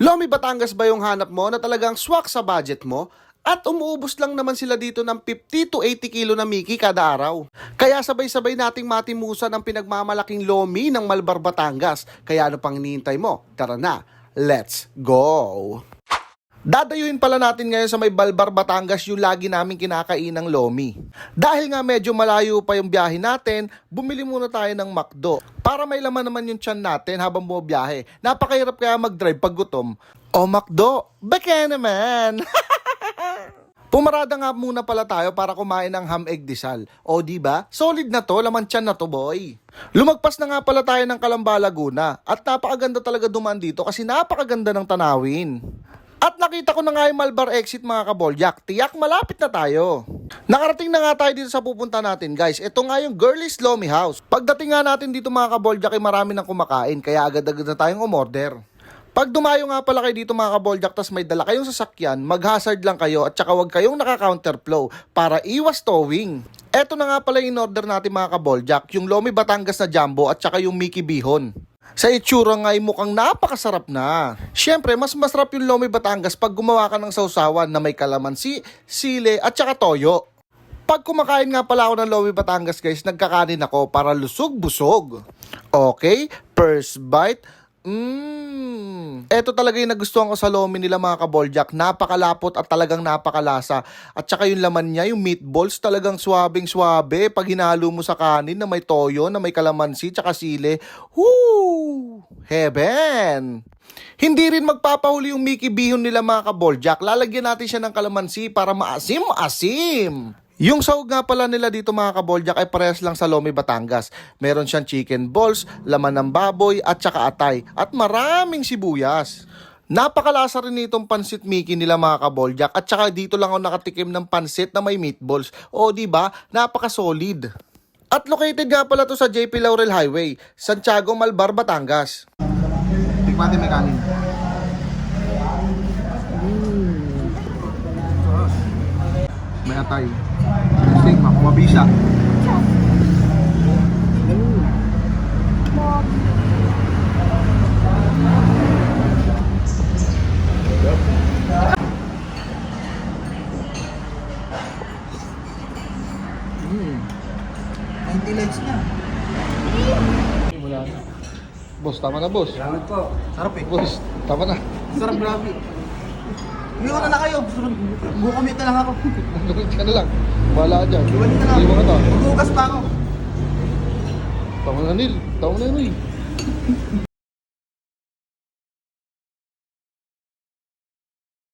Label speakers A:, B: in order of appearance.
A: Lomi Batangas ba yung hanap mo na talagang swak sa budget mo? At umuubos lang naman sila dito ng 50 to 80 kilo na Mickey kada araw. Kaya sabay-sabay nating matimusan ang pinagmamalaking Lomi ng Malbar Batangas. Kaya ano pang hinihintay mo? Tara na, let's go! Dadayuin pala natin ngayon sa may Balbar, Batangas yung lagi namin kinakainang lomi. Dahil nga medyo malayo pa yung biyahe natin, bumili muna tayo ng McDo. Para may laman naman yung tiyan natin habang bumabiyahe. Napakahirap kaya mag-drive pag gutom. O McDo, baka naman! Pumarada nga muna pala tayo para kumain ng ham egg disal. O di ba? Solid na to, laman tiyan na to, boy. Lumagpas na nga pala tayo ng Calamba, Laguna at napakaganda talaga dumaan dito kasi napakaganda ng tanawin. At nakita ko na nga yung Malbar exit mga kabolyak. Tiyak malapit na tayo. Nakarating na nga tayo dito sa pupunta natin guys. Ito nga yung Girlie's Lomi House. Pagdating nga natin dito mga kabolyak ay marami nang kumakain kaya agad-agad na tayong umorder. Pag dumayo nga pala kayo dito mga kabolyak tas may dala kayong sasakyan, mag-hazard lang kayo at saka wag kayong naka-counterflow para iwas towing. Eto na nga pala yung order natin mga kabolyak, yung Lomi Batangas na Jumbo at saka yung Mickey Bihon. Sa itsura nga ay mukhang napakasarap na. Siyempre, mas masarap yung Lomi Batangas pag gumawa ka ng sausawan na may kalamansi, sile at saka toyo. Pag kumakain nga pala ako ng Lomi Batangas guys, nagkakanin ako para lusog-busog. Okay, first bite. Mmm. Ito talaga yung nagustuhan ko sa lomi nila mga kaboljak. Napakalapot at talagang napakalasa. At saka yung laman niya, yung meatballs, talagang swabing swabe. Pag hinalo mo sa kanin na may toyo, na may kalamansi, tsaka sile. Woo! Heaven! Hindi rin magpapahuli yung Mickey Bihon nila mga kaboljak. Lalagyan natin siya ng kalamansi para maasim-asim. Yung sahog nga pala nila dito mga kabolyak ay parehas lang sa Lomi Batangas. Meron siyang chicken balls, laman ng baboy at saka atay at maraming sibuyas. Napakalasa rin itong pansit Mickey nila mga kabolyak at saka dito lang ako nakatikim ng pansit na may meatballs. O di ba? Napaka-solid. At located nga pala to sa JP Laurel Highway, Santiago, Malbar, Batangas.
B: Tikman natin may kanin. May atay.
C: Na.
B: Wala na. Boss, tama na boss.
C: Salamat po. Sarap eh.
B: Boss, tama na.
C: Sarap grabe. Iwan na na kayo. Sunod, Gukumit na lang ako.
B: Nanonood ka na lang. Wala ka dyan.
C: Iwan na lang.
B: Mo ka to.
C: Maghugas pa ako.
B: Tama na Nil. Tama na Nil.